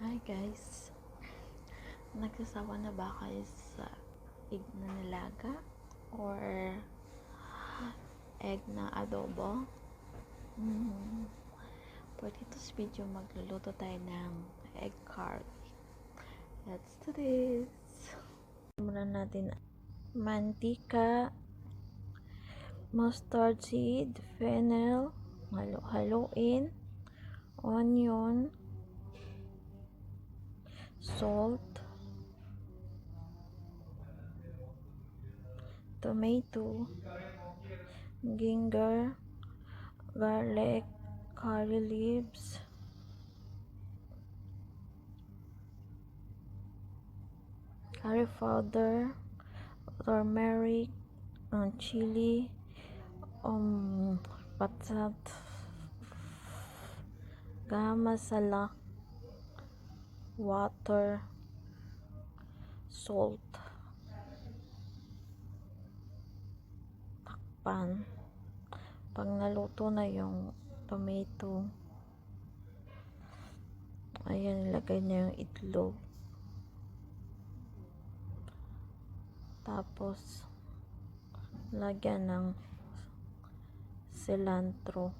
Hi guys. Nagsasawa na ba kayo sa egg na nilaga or egg na adobo? Mm. For dito's video, magluluto tayo ng egg curry. Let's do this! Muna natin mantika, mustard seed, fennel, halo-haloin, onion, salt, tomato, ginger, garlic, curry leaves, curry powder, turmeric, uh, chili, um, patat, garam masala, water, salt, takpan. Pag naluto na yung tomato, ayan, ilagay na yung itlog. Tapos, lagyan ng cilantro.